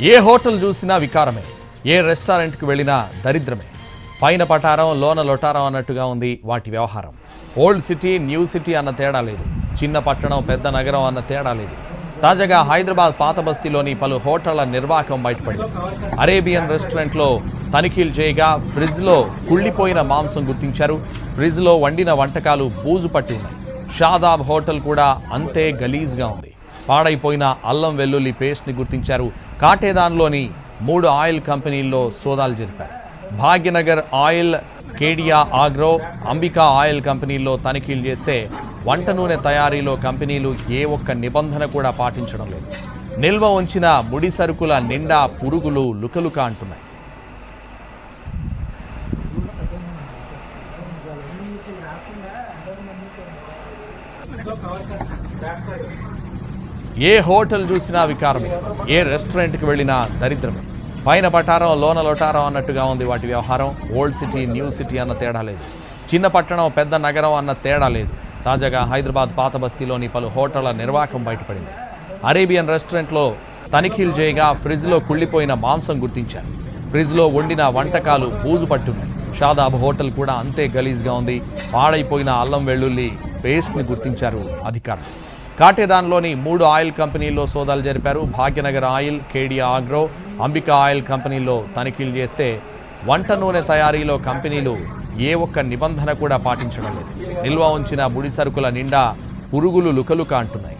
ఏ hotel చూసినా వికారమే ఏ రెస్టారెంట్కి వెళ్ళినా దరిద్రమే. పైన పటారం లోన లొటారం అన్నట్టుగా ఉంది వాటి వ్యవహారం. ఓల్డ్ సిటీ న్యూ సిటీ అన్న తేడా లేదు. చిన్న పట్టణం పెద్ద నగరం అన్న తేడా లేదు. తాజాగా హైదరాబాద్ పాత బస్తీలోని పలు హోటళ్ళ నిర్వాహకం బయటపడింది. అరేబియన్ రెస్టారెంట్లో తనిఖీలు చేయగా ఫ్రిడ్జ్లో కుళ్ళిపోయిన మాంసం గుర్తించారు. ఫ్రిడ్జ్లో వండిన వంటకాలు బూజు పట్టి ఉన్నాయి. షాదాబ్ హోటల్ కూడా అంతే గలీజ్గా ఉంది. పాడైపోయిన అల్లం వెల్లుల్లి పేస్ట్ని గుర్తించారు. కాటేదాన్లోని మూడు ఆయిల్ కంపెనీల్లో సోదాలు జరిపారు. Bhagyanagar oil Kedia agro Ambika oil కంపెనీల్లో తనిఖీలు చేస్తే వంట నూనె తయారీలో కంపెనీలు ఏ ఒక్క నిబంధన కూడా పాటించడం లేదు. నిల్వ ఉంచిన ముడి సరుకుల నిండా పురుగులు లుకలుక అంటున్నాయి. ఏ హోటల్ చూసినా వికారమే ఏ రెస్టారెంట్కి వెళ్ళినా దరిద్రమే పైన పటారం లోన లొటారం అన్నట్టుగా ఉంది వాటి వ్యవహారం. ఓల్డ్ సిటీ న్యూ సిటీ అన్న తేడా లేదు. చిన్న పట్టణం పెద్ద నగరం అన్న తేడా లేదు. తాజాగా హైదరాబాద్ పాత బస్తీలోని పలు హోటళ్ళ నిర్వాహకం బయటపడింది. అరేబియన్ రెస్టారెంట్లో తనిఖీలు చేయగా ఫ్రిడ్జ్లో కుళ్ళిపోయిన మాంసం గుర్తించారు. ఫ్రిడ్జ్లో వండిన వంటకాలు బూజు పట్టున్నాయి. షాదాబ్ హోటల్ కూడా అంతే గలీజ్గా ఉంది. పాడైపోయిన అల్లం వెల్లుల్లి పేస్ట్ని గుర్తించారు అధికారులు. కాటేదాన్లోని మూడు ఆయిల్ కంపెనీల్లో సోదాలు జరిపారు. Bhagyanagar oil Kedia agro Ambika oil కంపెనీల్లో తనిఖీలు చేస్తే వంట నూనె తయారీలో కంపెనీలు ఏ ఒక్క నిబంధన కూడా పాటించడం లేదు. నిల్వ ఉంచిన ముడి సరుకుల నిండా పురుగులు లుకలుక అంటున్నాయి.